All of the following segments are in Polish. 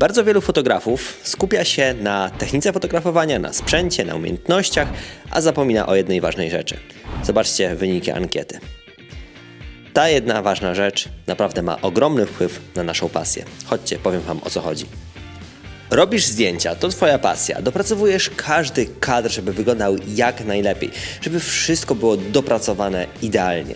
Bardzo wielu fotografów skupia się na technice fotografowania, na sprzęcie, na umiejętnościach, a zapomina o jednej ważnej rzeczy. Zobaczcie wyniki ankiety. Ta jedna ważna rzecz naprawdę ma ogromny wpływ na naszą pasję. Chodźcie, powiem Wam o co chodzi. Robisz zdjęcia, to Twoja pasja. Dopracowujesz każdy kadr, żeby wyglądał jak najlepiej, żeby wszystko było dopracowane idealnie.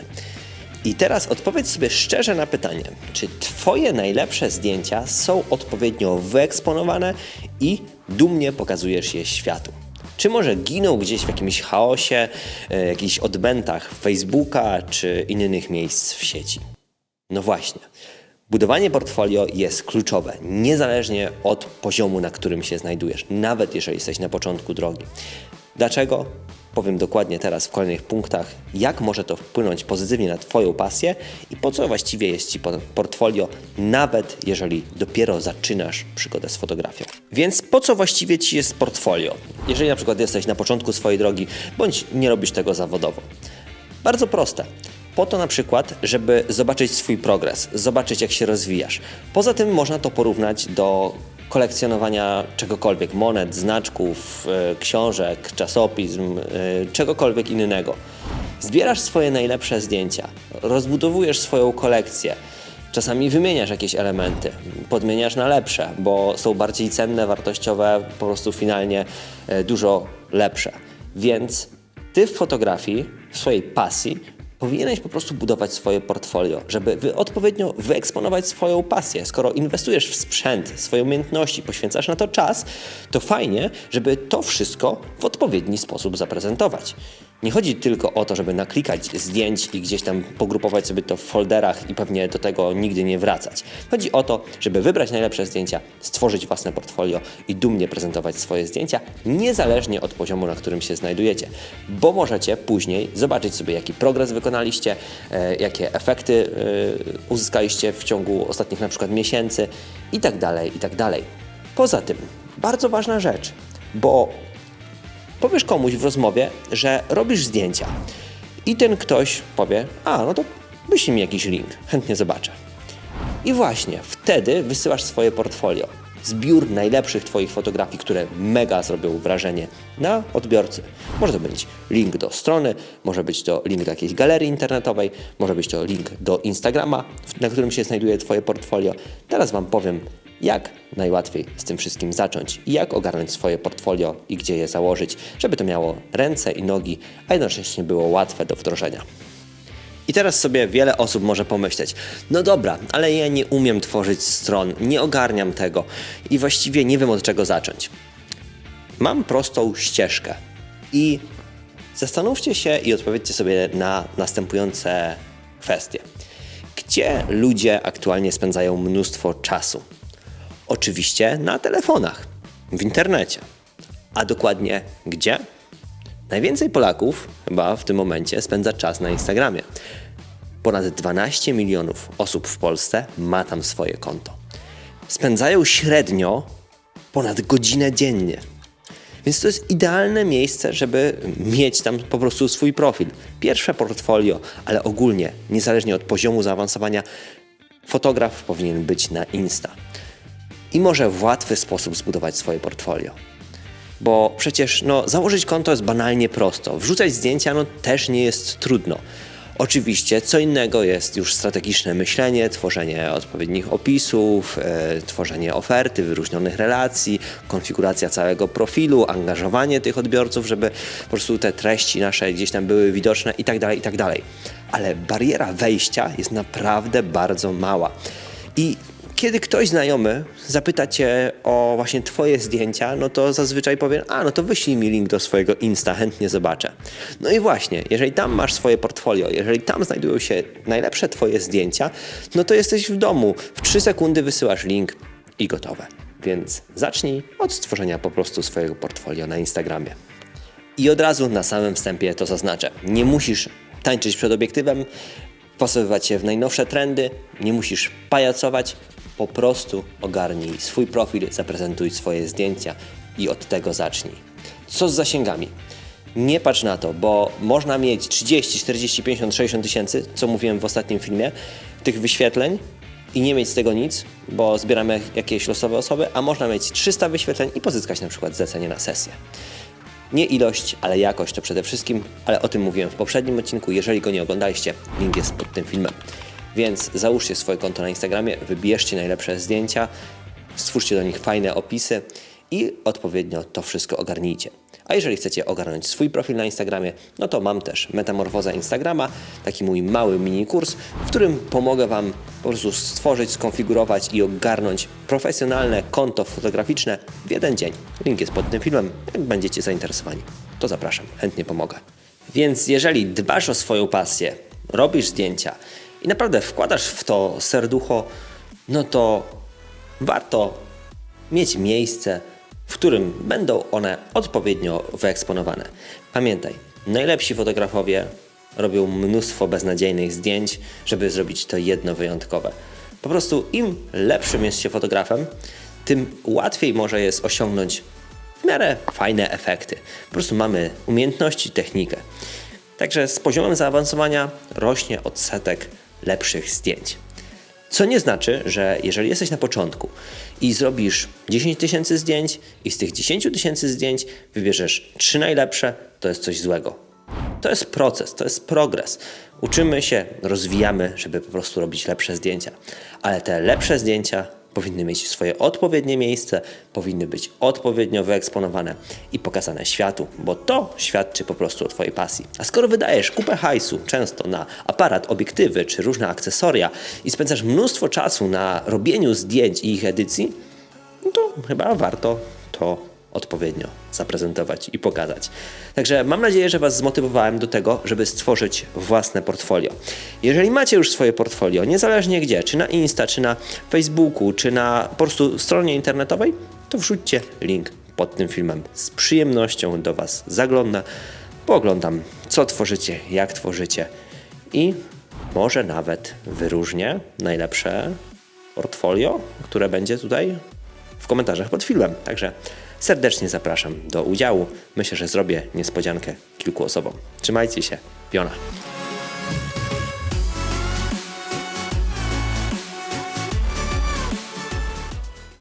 I teraz odpowiedz sobie szczerze na pytanie, czy Twoje najlepsze zdjęcia są odpowiednio wyeksponowane i dumnie pokazujesz je światu? Czy może giną gdzieś w jakimś chaosie, e, jakichś odbętach Facebooka czy innych miejsc w sieci? No właśnie. Budowanie portfolio jest kluczowe, niezależnie od poziomu, na którym się znajdujesz, nawet jeżeli jesteś na początku drogi. Dlaczego? Powiem dokładnie teraz w kolejnych punktach, jak może to wpłynąć pozytywnie na Twoją pasję i po co właściwie jest Ci po- portfolio, nawet jeżeli dopiero zaczynasz przygodę z fotografią. Więc po co właściwie Ci jest portfolio? Jeżeli na przykład jesteś na początku swojej drogi, bądź nie robisz tego zawodowo. Bardzo proste. Po to na przykład, żeby zobaczyć swój progres, zobaczyć jak się rozwijasz. Poza tym można to porównać do kolekcjonowania czegokolwiek, monet, znaczków, e, książek, czasopism, e, czegokolwiek innego. Zbierasz swoje najlepsze zdjęcia, rozbudowujesz swoją kolekcję, czasami wymieniasz jakieś elementy, podmieniasz na lepsze, bo są bardziej cenne, wartościowe, po prostu finalnie e, dużo lepsze. Więc ty w fotografii, w swojej pasji, powinieneś po prostu budować swoje portfolio, żeby wy odpowiednio wyeksponować swoją pasję. Skoro inwestujesz w sprzęt, swoje umiejętności, poświęcasz na to czas, to fajnie, żeby to wszystko w odpowiedni sposób zaprezentować. Nie chodzi tylko o to, żeby naklikać zdjęć i gdzieś tam pogrupować sobie to w folderach i pewnie do tego nigdy nie wracać. Chodzi o to, żeby wybrać najlepsze zdjęcia, stworzyć własne portfolio i dumnie prezentować swoje zdjęcia, niezależnie od poziomu, na którym się znajdujecie. Bo możecie później zobaczyć sobie, jaki progres wykonaliście, e, jakie efekty e, uzyskaliście w ciągu ostatnich na przykład miesięcy i tak dalej, i tak dalej. Poza tym, bardzo ważna rzecz, bo powiesz komuś w rozmowie, że robisz zdjęcia i ten ktoś powie, a no to wyślij mi jakiś link, chętnie zobaczę. I właśnie wtedy wysyłasz swoje portfolio. Zbiór najlepszych Twoich fotografii, które mega zrobią wrażenie na odbiorcy. Może to być link do strony, może być to link do jakiejś galerii internetowej, może być to link do Instagrama, na którym się znajduje Twoje portfolio. Teraz Wam powiem, jak najłatwiej z tym wszystkim zacząć i jak ogarnąć swoje portfolio i gdzie je założyć, żeby to miało ręce i nogi, a jednocześnie było łatwe do wdrożenia. I teraz sobie wiele osób może pomyśleć, no dobra, ale ja nie umiem tworzyć stron, nie ogarniam tego i właściwie nie wiem od czego zacząć. Mam prostą ścieżkę i zastanówcie się i odpowiedzcie sobie na następujące kwestie. Gdzie ludzie aktualnie spędzają mnóstwo czasu? Oczywiście na telefonach, w internecie. A dokładnie gdzie? Najwięcej Polaków chyba w tym momencie spędza czas na Instagramie. Ponad 12 milionów osób w Polsce ma tam swoje konto. Spędzają średnio ponad godzinę dziennie. Więc to jest idealne miejsce, żeby mieć tam po prostu swój profil. Pierwsze portfolio, ale ogólnie, niezależnie od poziomu zaawansowania, fotograf powinien być na Insta. I może w łatwy sposób zbudować swoje portfolio. Bo przecież no, założyć konto jest banalnie prosto. Wrzucać zdjęcia no, też nie jest trudno. Oczywiście, co innego jest już strategiczne myślenie, tworzenie odpowiednich opisów, e, tworzenie oferty, wyróżnionych relacji, konfiguracja całego profilu, angażowanie tych odbiorców, żeby po prostu te treści nasze gdzieś tam były widoczne i tak dalej, i tak. Ale bariera wejścia jest naprawdę bardzo mała. I kiedy ktoś znajomy zapyta cię o właśnie twoje zdjęcia, no to zazwyczaj powiem, a no to wyślij mi link do swojego Insta, chętnie zobaczę. No i właśnie, jeżeli tam masz swoje portfolio, jeżeli tam znajdują się najlepsze twoje zdjęcia, no to jesteś w domu. W 3 sekundy wysyłasz link i gotowe. Więc zacznij od stworzenia po prostu swojego portfolio na Instagramie. I od razu na samym wstępie to zaznaczę. Nie musisz tańczyć przed obiektywem, wpasowywać się w najnowsze trendy, nie musisz pajacować, po prostu ogarnij swój profil, zaprezentuj swoje zdjęcia i od tego zacznij. Co z zasięgami? Nie patrz na to, bo można mieć 30, 40, 50, 60 tysięcy, co mówiłem w ostatnim filmie, tych wyświetleń, i nie mieć z tego nic, bo zbieramy jakieś losowe osoby, a można mieć 300 wyświetleń i pozyskać na przykład zlecenie na sesję. Nie ilość, ale jakość to przede wszystkim, ale o tym mówiłem w poprzednim odcinku. Jeżeli go nie oglądaliście, link jest pod tym filmem. Więc załóżcie swoje konto na Instagramie, wybierzcie najlepsze zdjęcia, stwórzcie do nich fajne opisy i odpowiednio to wszystko ogarnijcie. A jeżeli chcecie ogarnąć swój profil na Instagramie, no to mam też Metamorfoza Instagrama, taki mój mały mini kurs, w którym pomogę Wam po prostu stworzyć, skonfigurować i ogarnąć profesjonalne konto fotograficzne w jeden dzień. Link jest pod tym filmem, jak będziecie zainteresowani, to zapraszam, chętnie pomogę. Więc jeżeli dbasz o swoją pasję, robisz zdjęcia i naprawdę wkładasz w to serducho, no to warto mieć miejsce, w którym będą one odpowiednio wyeksponowane. Pamiętaj, najlepsi fotografowie robią mnóstwo beznadziejnych zdjęć, żeby zrobić to jedno wyjątkowe. Po prostu im lepszym jest się fotografem, tym łatwiej może jest osiągnąć w miarę fajne efekty. Po prostu mamy umiejętności, technikę. Także z poziomem zaawansowania rośnie odsetek lepszych zdjęć. Co nie znaczy, że jeżeli jesteś na początku i zrobisz 10 tysięcy zdjęć i z tych 10 tysięcy zdjęć wybierzesz 3 najlepsze, to jest coś złego. To jest proces, to jest progres. Uczymy się, rozwijamy, żeby po prostu robić lepsze zdjęcia. Ale te lepsze zdjęcia powinny mieć swoje odpowiednie miejsce, powinny być odpowiednio wyeksponowane i pokazane światu, bo to świadczy po prostu o Twojej pasji. A skoro wydajesz kupę hajsu, często na aparat, obiektywy czy różne akcesoria i spędzasz mnóstwo czasu na robieniu zdjęć i ich edycji, no to chyba warto to odpowiednio zaprezentować i pokazać. Także mam nadzieję, że Was zmotywowałem do tego, żeby stworzyć własne portfolio. Jeżeli macie już swoje portfolio, niezależnie gdzie, czy na Insta, czy na Facebooku, czy na po prostu stronie internetowej, to wrzućcie link pod tym filmem. Z przyjemnością do Was zaglądam, pooglądam, co tworzycie, jak tworzycie i może nawet wyróżnię najlepsze portfolio, które będzie tutaj w komentarzach pod filmem. Także serdecznie zapraszam do udziału. Myślę, że zrobię niespodziankę kilku osobom. Trzymajcie się. Piona.